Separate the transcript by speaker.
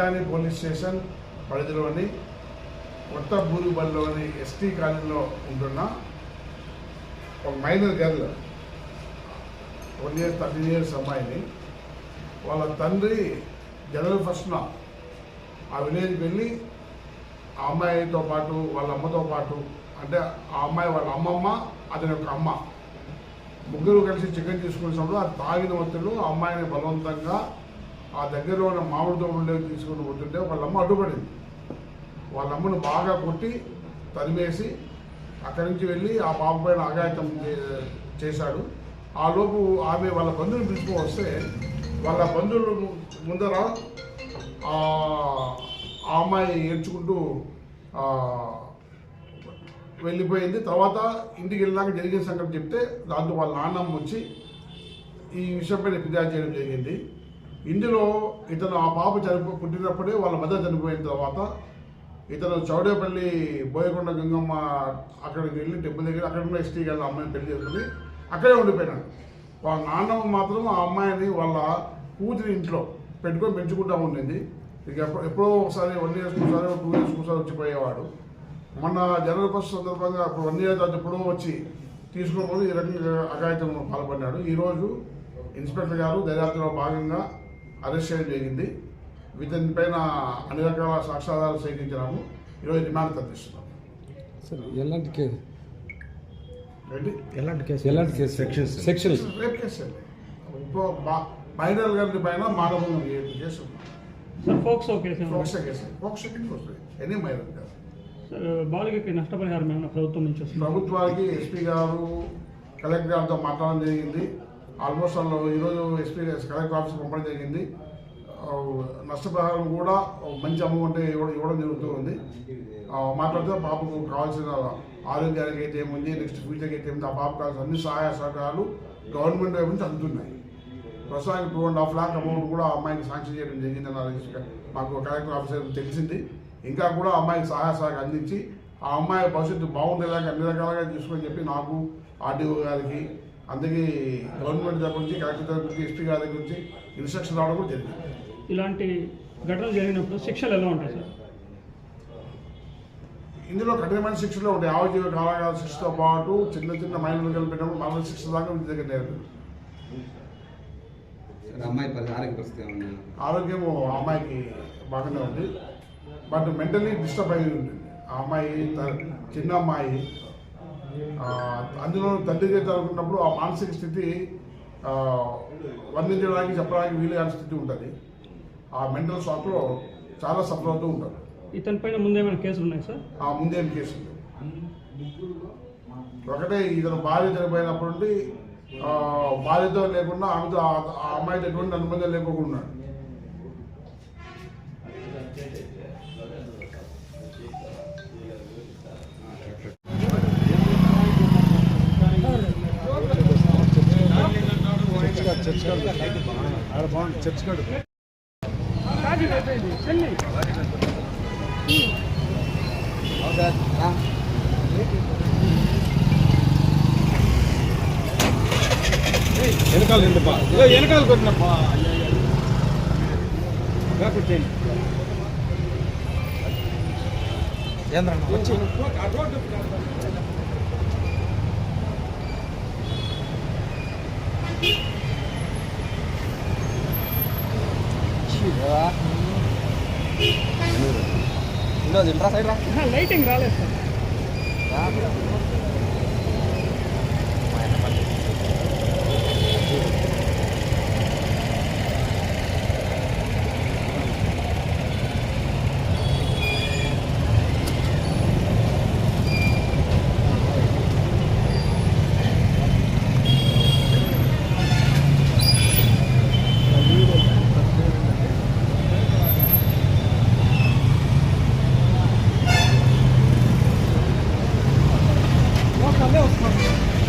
Speaker 1: మంజాని police station పరిధిలోని కొత్త బూరుబల్లిలోని ST కాలనీలో ఉంటున్న ఒక minor girl one year thirteen years అమ్మాయిని వాళ్ళ తండ్రి జనరల్ ఫస్ట్న ఆ విలేజ్కి వెళ్ళి ఆ అమ్మాయితో పాటు వాళ్ళ అమ్మతో పాటు అంటే ఆ అమ్మాయి వాళ్ళ అమ్మమ్మ అతని యొక్క అమ్మ ముగ్గురు కలిసి చికెన్ తీసుకునే సమయంలో ఆ తాగిన ఒత్తిళ్ళు ఆ అమ్మాయిని బలవంతంగా ఆ దగ్గరలో ఉన్న మామిడి తోటలోకి తీసుకుని పోతుంటే వాళ్ళ అమ్మ అడ్డుపడింది. వాళ్ళమ్మను బాగా కొట్టి తరిమేసి అక్కడి నుంచి వెళ్ళి ఆ పాప పైన అఘాయితం చేశాడు. ఆ లోపు ఆమె వాళ్ళ బంధువులు పిలుచుకు వస్తే వాళ్ళ బంధువులు ముందర ఆ అమ్మాయి ఏడ్చుకుంటూ వెళ్ళిపోయింది. తర్వాత ఇంటికి వెళ్ళాక జరిగిన సంగతి చెప్తే దాంతో వాళ్ళ నాన్నమ్మ వచ్చి ఈ విషయంపై ఫిర్యాదు చేయడం జరిగింది. ఇందులో ఇతను ఆ పాప చనిపో పుట్టినప్పుడే వాళ్ళ మదర్ చనిపోయిన తర్వాత ఇతను చౌడేపల్లి బోయకొండ గంగమ్మ అక్కడికి వెళ్ళి టెంపుల్ దగ్గర అక్కడ ఉన్న ఎస్టీ గారి అమ్మాయిని పెళ్ళి చేసుకుని అక్కడే ఉండిపోయినాడు. వాళ్ళ నాన్నమ్మ మాత్రం ఆ అమ్మాయిని వాళ్ళ కూతురి ఇంట్లో పెట్టుకొని పెంచుకుంటా ఉండింది. ఇక ఎప్పుడో ఎప్పుడో ఒకసారి వన్ ఇయర్స్ ఒకసారి టూ ఇయర్స్ ఒకసారి వచ్చిపోయేవాడు. మొన్న జనరల్ ఫస్ట్ సందర్భంగా అప్పుడు వన్ ఇయర్ తర్వాత ఎప్పుడో వచ్చి తీసుకున్నప్పుడు ఈ రకంగా అఘాయితం పాల్పడినాడు ఈరోజు ఇన్స్పెక్టర్ గారు దర్యాప్తులో భాగంగా అరెస్ట్ చేయడం జరిగింది. ఇతని పైన అన్ని రకాల సాక్ష్యాధారాలు సేకరించినాము. ఈరోజు రిమాండ్ తప్పిస్తున్నాం.
Speaker 2: సార్ ఎలాంటి కేసు?
Speaker 1: ఏంటి?
Speaker 3: ఎలాంటి కేసు?
Speaker 2: ఎలాంటి case? Sections. Sections.
Speaker 1: Rape case అండి. ఇప్పుడు మైనర్ గారి పైన మానవం case
Speaker 4: sir POCSO case?
Speaker 1: POCSO case. POCSO case వస్తుంది. ఎనీ మైనర్ గారు
Speaker 4: బాలికకి నష్టపరిహారం ఏమైనా ప్రభుత్వం నుంచి
Speaker 1: ప్రభుత్వానికి ఎస్పీ గారు కలెక్టర్ గారితో మాట్లాడడం జరిగింది. ఆల్మోస్ట్ వాళ్ళు ఈరోజు ఎస్పీ కలెక్టర్ ఆఫీస్ పంపడం జరిగింది. నష్టపరిహారం కూడా మంచి అమౌంట్ ఇవ్వడం ఇవ్వడం జరుగుతూ ఉంది. మాట్లాడితే పాపకు కావాల్సిన ఆరోగ్యానికి అయితే ఏముంది నెక్స్ట్ ఫ్యూచర్కి అయితే ఏముంది ఆ పాపకు కావాల్సిన అన్ని సహాయ సహకారాలు గవర్నమెంట్ వైపు నుంచి అందుతున్నాయి. ప్రస్తుతానికి two and half lakh amount కూడా ఆ అమ్మాయికి శాంక్షన్ చేయడం జరిగిందని నాకు మాకు కలెక్టర్ ఆఫీసర్ తెలిసింది. ఇంకా కూడా అమ్మాయికి సహాయ సహకారం అందించి ఆ అమ్మాయి భవిష్యత్తు బాగుండేలాగా అన్ని రకాలుగా తీసుకొని చెప్పి నాకు ఆర్డీఓ గారికి అందుకే గవర్నమెంట్ దగ్గర నుంచి కలెక్టర్ దగ్గర నుంచి ఎస్పీ గారి దగ్గర నుంచి ఇన్స్ట్రక్షన్ రావడం కూడా జరిగింది.
Speaker 4: ఇలాంటి ఘటనలు జరిగినప్పుడు శిక్షలు ఎలా ఉంటాయి సార్?
Speaker 1: ఇందులో కఠినమైన శిక్షలు ఉంటాయి. ఆవజీవ కారాగార శిక్షతో పాటు చిన్న చిన్న మైనర్లు కలిపినప్పుడు మరణ శిక్ష దాకా ఇంటి దగ్గర నేర్పదు
Speaker 5: అమ్మాయి పరి ఆరోగ్య పరిస్థితి ఏమన్నా?
Speaker 1: ఆరోగ్యం ఆ అమ్మాయికి బాగానే ఉంది. బట్ మెంటలీ డిస్టర్బ్ అయి ఉంటుంది. ఆ అమ్మాయి చిన్న అమ్మాయి అందులో తండ్రి చదువుకున్నప్పుడు ఆ మానసిక స్థితి ఆ, వర్ణించడానికి చెప్పడానికి వీలు కాని స్థితి ఉంటుంది. ఆ మెంటల్ షాక్లో చాలా సఫర్ అవుతూ ఉంటారు.
Speaker 4: ఇతని పైన ముందేమైనా కేసులు ఉన్నాయి సార్?
Speaker 1: ఆ ముందేం కేసు. ఒకటే ఇతను భార్య చనిపోయినప్పటి నుండి ఆ, భార్యతో లేకుండా ఆమెతో ఆ- ఆ అమ్మాయితో ఎటువంటి అనుబంధం లేకుండా ఉన్నాడు.
Speaker 2: చర్చ్ కాడు ఆడ బాగుంది చర్చ్ కాడు. వెనకాల నిండుపా వెనకాల కొట్టినప్పా? ఏంద్రన్న వచ్చి?
Speaker 4: లైటింగ్ రాలేదు సార్.
Speaker 2: meu?